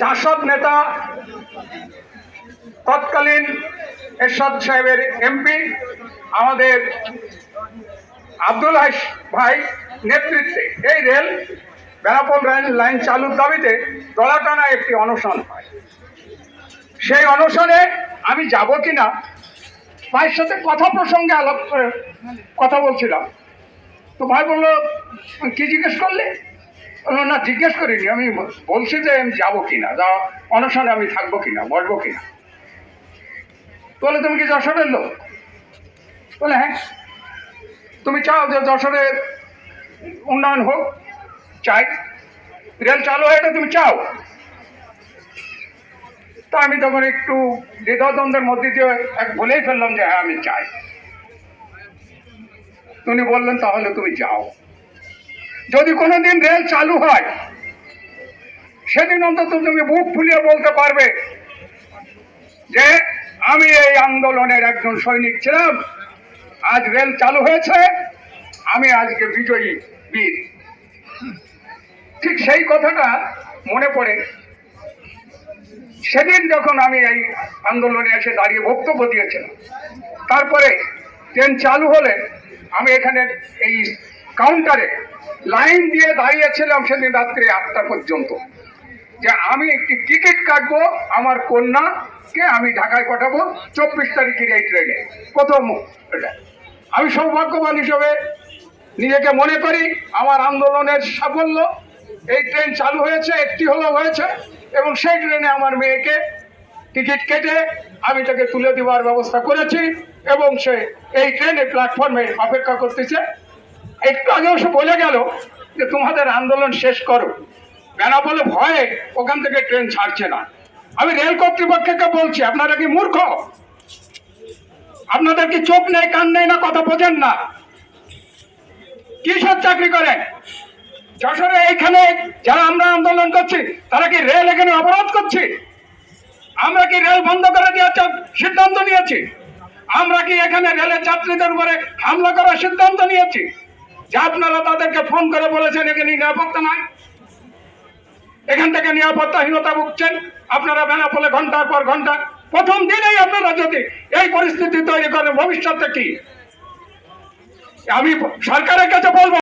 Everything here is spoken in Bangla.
জাসদ নেতা, তৎকালীন এরশাদ সাহেবের এমপি, আমাদের আব্দুল হাইস ভাই নেতৃত্বে এই রেল, বেনাপোল রেল লাইন চালুর দাবিতে দলাটানা একটি অনশন হয়। সেই অনশনে আমি যাব কিনা, ভাইয়ের সাথে কথা প্রসঙ্গে আলাপ কথা বলছিলাম। তো ভাই বলল, কি জিজ্ঞেস করলে? না জিজ্ঞেস করিনি, আমি বলছি যে আমি যাব কিনা, যা অনশনে আমি থাকব কিনা, বসবো কিনা। বলে, তুমি কি যশোরের লোক? বলে হ্যাঁ। তুমি চাও যে যশোরে উন্নয়ন হোক, চাই। রেল চালু হয় এটা তুমি চাও। তা আমি তখন একটু দ্বিধাদ্বন্দ্বের মধ্যে দিয়ে এক বলেই ফেললাম যে হ্যাঁ আমি চাই। উনি বললেন, তাহলে তুমি যাও। যদি কোনোদিন রেল চালু হয়, সেদিন অন্তত তুমি বুক ফুলিয়ে বলতে পারবে যে আমি এই আন্দোলনের একজন সৈনিক ছিলাম। আজ রেল চালু হয়েছে, আমি আজকে বিজয়ী বীর। ঠিক সেই কথাটা মনে পড়ে। সেদিন যখন আমি এই আন্দোলনে এসে দাঁড়িয়ে বক্তব্য দিয়েছিলাম, তারপরে ট্রেন চালু হলে আমি এখানে এই কাউন্টারে লাইন দিয়ে দাঁড়িয়েছিলাম সেদিন রাত্রি আটটা পর্যন্ত। যে আমি একটি টিকিট কাটবো, আমার কন্যাকে আমি ঢাকায় পাঠাবো, চব্বিশ তারিখের এই ট্রেনে। প্রথম আমি সৌভাগ্যবান হিসেবে নিজেকে মনে করি, আমার আন্দোলনের সাফল্য, এই ট্রেন চালু হয়েছে, একটি হলো হয়েছে, এবং সেই ট্রেনে আমার মেয়েকে টিকিট কেটে আমি তাকে তুলে দেওয়ার ব্যবস্থা করেছি, এবং সে এই ট্রেনে প্ল্যাটফর্মে অপেক্ষা করতেছে। একটু আগেও সে বলে গেল যে, তোমাদের আন্দোলন শেষ করো। বেনাপোলে ভয়ে ওখান থেকে ট্রেন ছাড়ছে না? আমি রেল কর্তৃপক্ষকে বলছি, আপনারা কি মূর্খ? আপনাদের কি চোখ নেই, কান নেই না, কথা বোঝেন না? কি সব চাকরি করেন? যশোরে এইখানে যারা আমরা আন্দোলন করছি, তারা কি রেল এখানে অবরোধ করছি? আমরা কি রেল বন্ধ করে দেওয়ার সিদ্ধান্ত নিয়েছি? আমরা কি এখানে রেলের যাত্রীদের উপরে হামলা করার সিদ্ধান্ত নিয়েছি? আপনারা তাদেরকে ফোন করে বলেছেন, এখানে নিরাপত্তা নাই। এখান থেকে নিরাপত্তাহীনতা ভুগছেন। আপনারা বেনাপোলে ঘণ্টার পর ঘণ্টা, প্রথম দিনেই আপনারা যদি এই পরিস্থিতি তৈরি করেন ভবিষ্যতে কি আমি সরকারের কাছে বলব